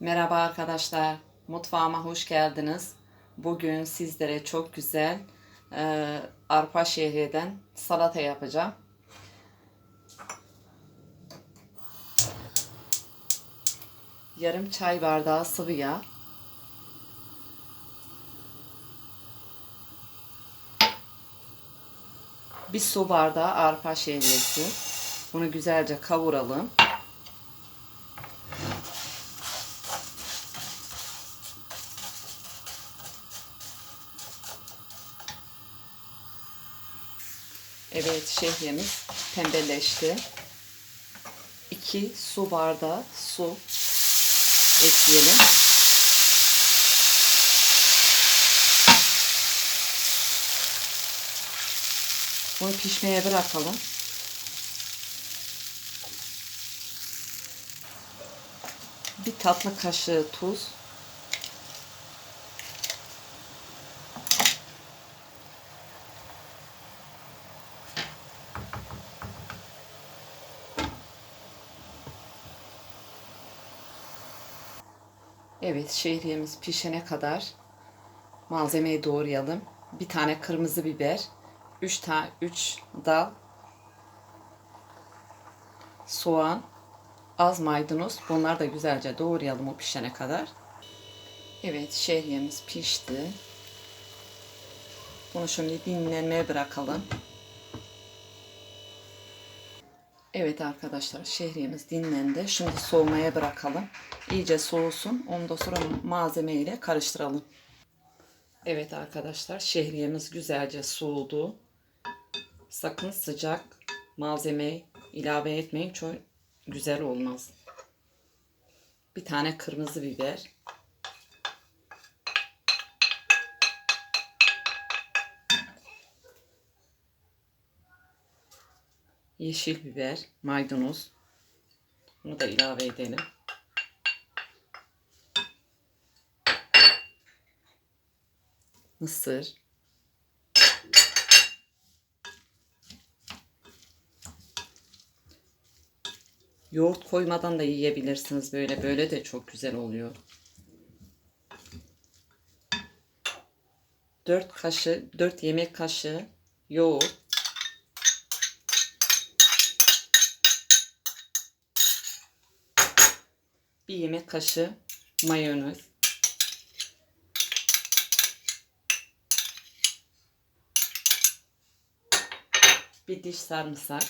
Merhaba arkadaşlar, mutfağıma hoş geldiniz. Bugün sizlere çok güzel e, arpa şehriyeden salata yapacağım. Yarım çay bardağı sıvı yağ. Bir su bardağı arpa şehriyesi. Bunu güzelce kavuralım. Evet şehriyemiz pembeleşti. 2 su bardağı su ekleyelim. Bunu pişmeye bırakalım. Bir tatlı kaşığı tuz. Evet, şehriyemiz pişene kadar malzemeyi doğrayalım. Bir tane kırmızı biber, 3 tane 3 dal soğan, az maydanoz. Bunları da güzelce doğrayalım o pişene kadar. Evet, şehriyemiz pişti. Bunu şimdi dinlenmeye bırakalım. Evet arkadaşlar şehriyemiz dinlendi. Şimdi soğumaya bırakalım. İyice soğusun. Ondan sonra malzeme ile karıştıralım. Evet arkadaşlar şehriyemiz güzelce soğudu. Sakın sıcak malzemeyi ilave etmeyin. Çok güzel olmaz. Bir tane kırmızı biber. Yeşil biber, maydanoz. Bunu da ilave edelim. Mısır. Yoğurt koymadan da yiyebilirsiniz böyle. Böyle de çok güzel oluyor. 4 kaşık, 4 yemek kaşığı yoğurt. Bir yemek kaşığı mayonez. Bir diş sarımsak.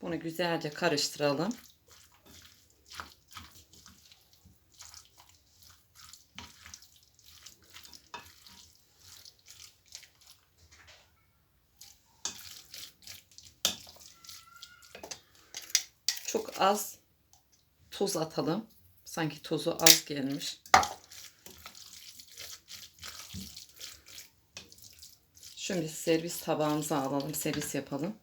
Bunu güzelce karıştıralım. Çok az tuz atalım. Sanki tuzu az gelmiş. Şimdi servis tabağımıza alalım. Servis yapalım.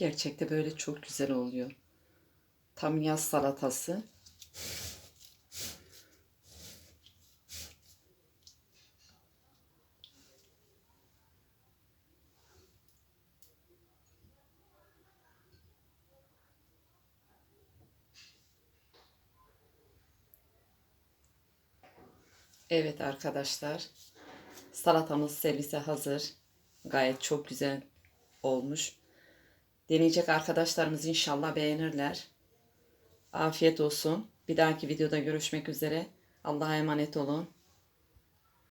Gerçekte böyle çok güzel oluyor. Tam yaz salatası. Evet arkadaşlar. Salatamız servise hazır. Gayet çok güzel olmuş. Deneyecek arkadaşlarımız inşallah beğenirler. Afiyet olsun. Bir dahaki videoda görüşmek üzere. Allah'a emanet olun.